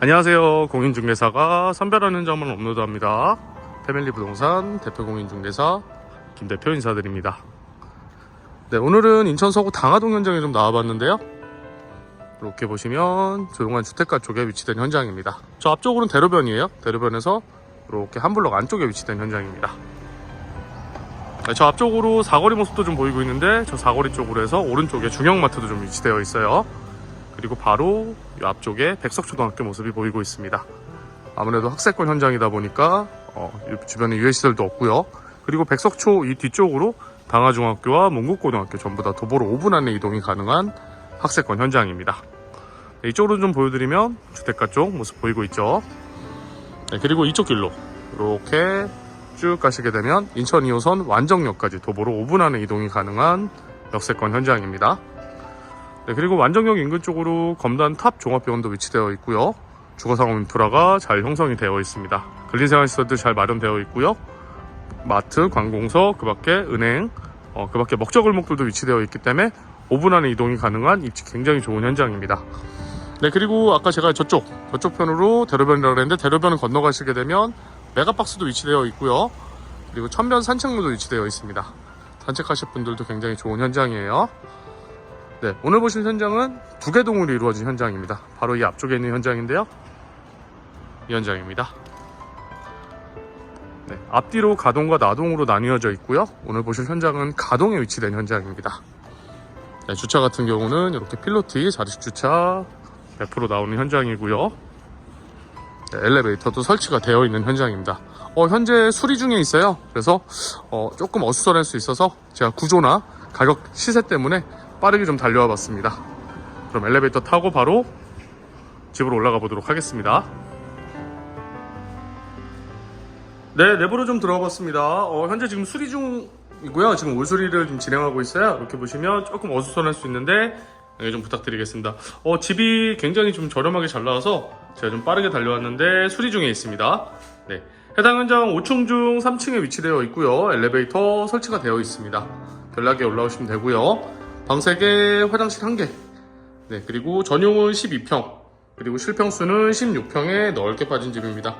안녕하세요. 공인중개사가 선별하는 점을 업로드합니다. 패밀리 부동산 대표 공인중개사 김 대표 인사드립니다. 네, 오늘은 인천 서구 당하동 현장에 좀 나와봤는데요. 이렇게 보시면 조용한 주택가 쪽에 위치된 현장입니다. 저 앞쪽으로는 대로변이에요. 대로변에서 이렇게 한 블럭 안쪽에 위치된 현장입니다. 네, 저 앞쪽으로 사거리 모습도 좀 보이고 있는데 저 사거리 쪽으로 해서 오른쪽에 중형마트도 좀 위치되어 있어요. 그리고 바로 이 앞쪽에 백석초등학교 모습이 보이고 있습니다. 아무래도 학세권 현장이다 보니까 어, 이 주변에 유해시설도 없고요. 그리고 백석초 이 뒤쪽으로 당하중학교와 몽국고등학교 전부 다 도보로 5분 안에 이동이 가능한 학세권 현장입니다. 네, 이쪽으로 좀 보여드리면 주택가 쪽 모습 보이고 있죠. 네, 그리고 이쪽 길로 이렇게 쭉 가시게 되면 인천 2호선 완정역까지 도보로 5분 안에 이동이 가능한 역세권 현장입니다. 네, 그리고 완정역 인근 쪽으로 검단 탑 종합병원도 위치되어 있고요. 주거상업 인프라가 잘 형성이 되어 있습니다. 근린생활시설도 잘 마련되어 있고요. 마트, 관공서, 그 밖에 은행, 어, 그 밖에 먹자골목들도 위치되어 있기 때문에 5분 안에 이동이 가능한 입지 굉장히 좋은 현장입니다. 네, 그리고 아까 제가 저쪽, 저쪽 편으로 대로변이라고 그랬는데 대로변을 건너가시게 되면 메가박스도 위치되어 있고요. 그리고 천변 산책로도 위치되어 있습니다. 산책하실 분들도 굉장히 좋은 현장이에요. 네, 오늘 보실 현장은 두 개 동으로 이루어진 현장입니다. 바로 이 앞쪽에 있는 현장인데요. 이 현장입니다. 네, 앞뒤로 가동과 나동으로 나뉘어져 있고요. 오늘 보실 현장은 가동에 위치된 현장입니다. 네, 주차 같은 경우는 이렇게 필로티 자리식 주차 100% 나오는 현장이고요. 네, 엘리베이터도 설치가 되어 있는 현장입니다. 어, 현재 수리 중에 있어요. 그래서 어, 조금 어수선할 수 있어서 제가 구조나 가격 시세 때문에 빠르게 좀 달려와 봤습니다. 그럼 엘리베이터 타고 바로 집으로 올라가 보도록 하겠습니다. 네, 내부로 좀 들어가 봤습니다. 어, 현재 지금 수리 중이고요. 지금 올 수리를 좀 진행하고 있어요. 이렇게 보시면 조금 어수선할 수 있는데 양해 좀 부탁드리겠습니다. 어, 집이 굉장히 좀 저렴하게 잘 나와서 제가 좀 빠르게 달려왔는데 수리 중에 있습니다. 네. 해당 현장 5층 중 3층에 위치되어 있고요. 엘리베이터 설치가 되어 있습니다. 연락에 올라오시면 되고요. 방 3개, 화장실 1개. 네, 그리고 전용은 12평, 그리고 실평수는 16평에 넓게 빠진 집입니다.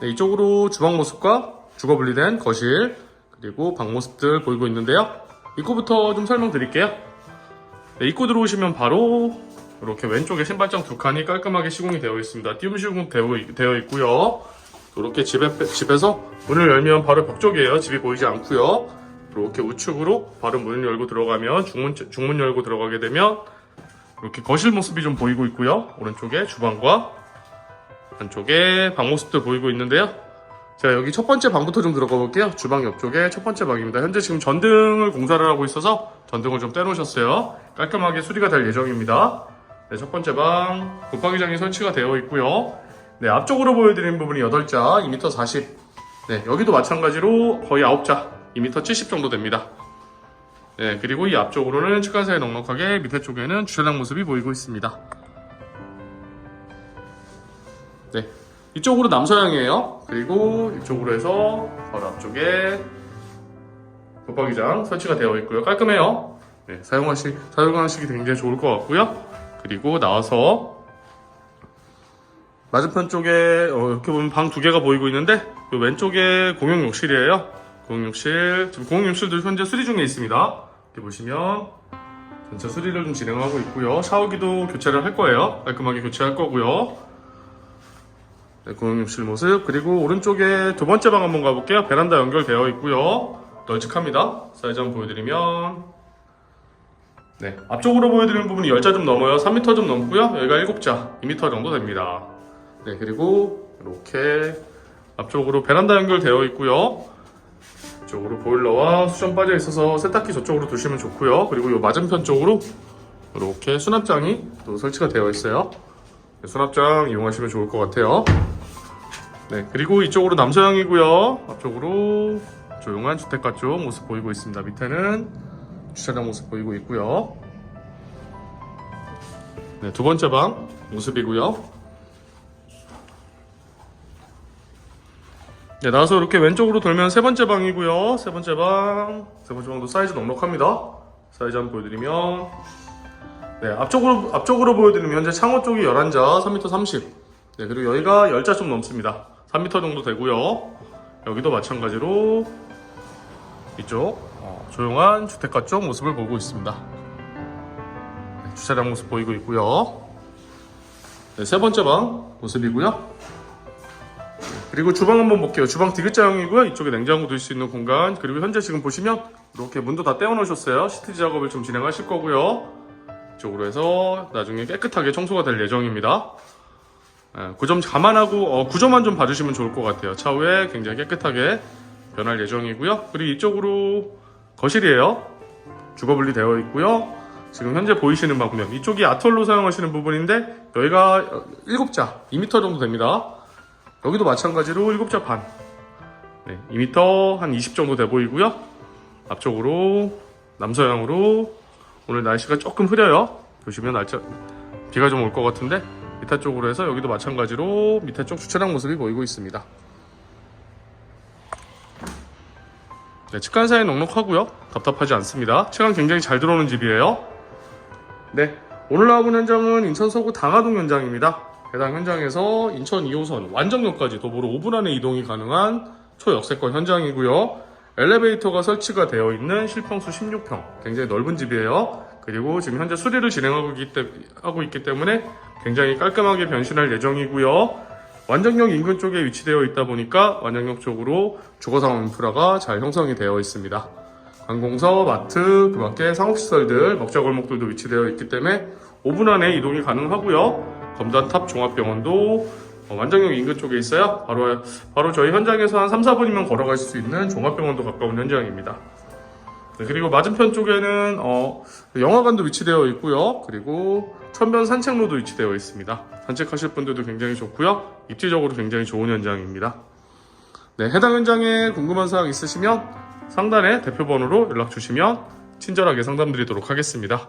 네, 이쪽으로 주방 모습과 주거 분리된 거실, 그리고 방 모습들 보이고 있는데요. 입구부터 좀 설명드릴게요. 네, 입구 들어오시면 바로 이렇게 왼쪽에 신발장 두 칸이 깔끔하게 시공이 되어 있습니다. 띄움 시공 되어, 있고요. 이렇게 집에, 집에서 문을 열면 바로 벽 쪽이에요. 집이 보이지 않고요. 이렇게 우측으로 바로 문을 열고 들어가면 중문, 중문 열고 들어가게 되면 이렇게 거실 모습이 좀 보이고 있고요. 오른쪽에 주방과 안쪽에 방 모습도 보이고 있는데요. 제가 여기 첫 번째 방부터 좀 들어가 볼게요. 주방 옆쪽에 첫 번째 방입니다. 현재 지금 전등을 공사를 하고 있어서 전등을 좀 떼놓으셨어요. 깔끔하게 수리가 될 예정입니다. 네, 첫 번째 방 붙박이장이 설치가 되어 있고요. 네, 앞쪽으로 보여드리는 부분이 8자, 2m 40. 네, 여기도 마찬가지로 거의 9자, 2m 70 정도 됩니다. 네, 그리고 이 앞쪽으로는 측간사에 넉넉하게 밑에 쪽에는 주차장 모습이 보이고 있습니다. 네, 이쪽으로 남서향이에요. 그리고 이쪽으로 해서 바로 앞쪽에 붙박이장 설치가 되어 있고요. 깔끔해요. 네, 사용하시, 사용하시기 굉장히 좋을 것 같고요. 그리고 나와서 맞은편 쪽에 어, 이렇게 보면 방 두 개가 보이고 있는데 이 왼쪽에 공용 욕실이에요. 공용 욕실 지금 공용 욕실도 현재 수리 중에 있습니다. 이렇게 보시면 전체 수리를 좀 진행하고 있고요. 샤워기도 교체를 할 거예요. 깔끔하게 교체할 거고요. 네, 공용 욕실 모습 그리고 오른쪽에 두 번째 방 한번 가볼게요. 베란다 연결되어 있고요. 널찍합니다. 사이즈 한번 보여드리면 네, 앞쪽으로 보여드리는 부분이 10자 좀 넘어요. 3m 좀 넘고요. 여기가 7자, 2m 정도 됩니다. 네, 그리고 이렇게 앞쪽으로 베란다 연결되어 있고요. 이쪽으로 보일러와 수전 빠져 있어서 세탁기 저쪽으로 두시면 좋고요. 그리고 이 맞은편 쪽으로 이렇게 수납장이 또 설치가 되어 있어요. 네, 수납장 이용하시면 좋을 것 같아요. 네, 그리고 이쪽으로 남서향이고요. 앞쪽으로 조용한 주택가 쪽 모습 보이고 있습니다. 밑에는 주차장 모습 보이고 있고요. 네, 두 번째 방 모습이고요. 네, 나와서 이렇게 왼쪽으로 돌면 세 번째 방이고요. 세 번째 방, 세 번째 방도 사이즈 넉넉합니다. 사이즈 한번 보여드리면, 네, 앞쪽으로 앞쪽으로 보여드리면 현재 창호 쪽이 11자, 3m 30. 네, 그리고 여기가 열자 좀 넘습니다. 3m 정도 되고요. 여기도 마찬가지로 이쪽 어, 조용한 주택가 쪽 모습을 보고 있습니다. 네, 주차장 모습 보이고 있고요. 네, 세 번째 방 모습이고요. 그리고 주방 한번 볼게요. 주방 디귿자형이고요. 이쪽에 냉장고 둘 수 있는 공간. 그리고 현재 지금 보시면 이렇게 문도 다 떼어 놓으셨어요. 시트지 작업을 좀 진행하실 거고요. 이쪽으로 해서 나중에 깨끗하게 청소가 될 예정입니다. 그 점 감안하고 어, 구조만 좀 봐주시면 좋을 것 같아요. 차후에 굉장히 깨끗하게 변할 예정이고요. 그리고 이쪽으로 거실이에요. 주거 분리되어 있고요. 지금 현재 보이시는 방면 이쪽이 아톨로 사용하시는 부분인데 여기가 7자 2m 정도 됩니다. 여기도 마찬가지로 7자 반 네, 2m 한 20 정도 돼 보이고요. 앞쪽으로 남서향으로 오늘 날씨가 조금 흐려요. 보시면 날짜 비가 좀 올 것 같은데 밑에 쪽으로 해서 여기도 마찬가지로 밑에 쪽 주차장 모습이 보이고 있습니다. 네, 측간 사이 넉넉하고요. 답답하지 않습니다. 측간 굉장히 잘 들어오는 집이에요. 네, 오늘 나와본 현장은 인천 서구 당하동 현장입니다. 해당 현장에서 인천 2호선 완정역까지 도보로 5분 안에 이동이 가능한 초역세권 현장이고요. 엘리베이터가 설치가 되어 있는 실평수 16평, 굉장히 넓은 집이에요. 그리고 지금 현재 수리를 진행하고 있기, 때, 때문에 굉장히 깔끔하게 변신할 예정이고요. 완정역 인근 쪽에 위치되어 있다 보니까 완정역 쪽으로 주거상업 인프라가 잘 형성이 되어 있습니다. 관공서, 마트, 그 밖에 상업시설들, 먹자골목들도 위치되어 있기 때문에 5분 안에 이동이 가능하고요. 검단탑 종합병원도 어, 완정역 인근 쪽에 있어요. 바로, 바로 저희 현장에서 한 3, 4분이면 걸어갈 수 있는 종합병원도 가까운 현장입니다. 네, 그리고 맞은편 쪽에는 어, 영화관도 위치되어 있고요. 그리고 천변 산책로도 위치되어 있습니다. 산책하실 분들도 굉장히 좋고요. 입지적으로 굉장히 좋은 현장입니다. 네, 해당 현장에 궁금한 사항 있으시면 상단에 대표번호로 연락 주시면 친절하게 상담 드리도록 하겠습니다.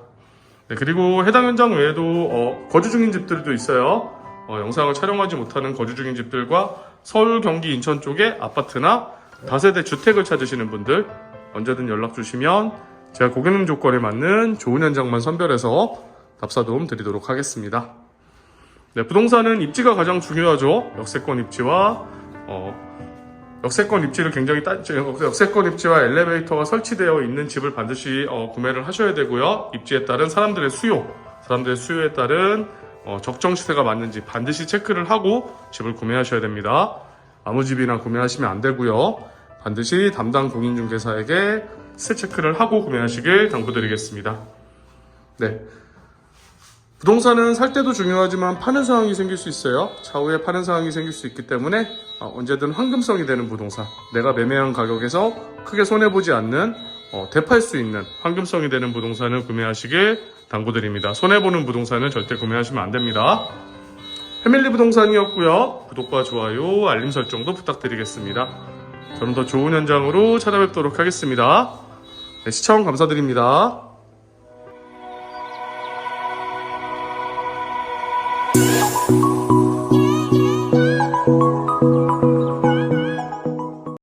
네, 그리고 해당 현장 외에도 어, 거주 중인 집들도 있어요. 어, 영상을 촬영하지 못하는 거주 중인 집들과 서울, 경기, 인천 쪽에 아파트나 다세대 주택을 찾으시는 분들 언제든 연락 주시면 제가 고객님 조건에 맞는 좋은 현장만 선별해서 답사 도움 드리도록 하겠습니다. 네, 부동산은 입지가 가장 중요하죠. 역세권 입지와 어, 역세권 입지를 굉장히 따, 역세권 입지와 엘리베이터가 설치되어 있는 집을 반드시 어, 구매를 하셔야 되고요. 입지에 따른 사람들의 수요, 사람들의 수요에 따른 어, 적정 시세가 맞는지 반드시 체크를 하고 집을 구매하셔야 됩니다. 아무 집이나 구매하시면 안 되고요. 반드시 담당 공인중개사에게 시세 체크를 하고 구매하시길 당부드리겠습니다. 네. 부동산은 살 때도 중요하지만 파는 상황이 생길 수 있어요. 차후에 파는 상황이 생길 수 있기 때문에 어, 언제든 황금성이 되는 부동산, 내가 매매한 가격에서 크게 손해보지 않는 어, 대팔 수 있는 황금성이 되는 부동산을 구매하시길 당부드립니다. 손해보는 부동산은 절대 구매하시면 안 됩니다. 패밀리 부동산이었고요. 구독과 좋아요, 알림 설정도 부탁드리겠습니다. 저는 더 좋은 현장으로 찾아뵙도록 하겠습니다. 네, 시청 감사드립니다.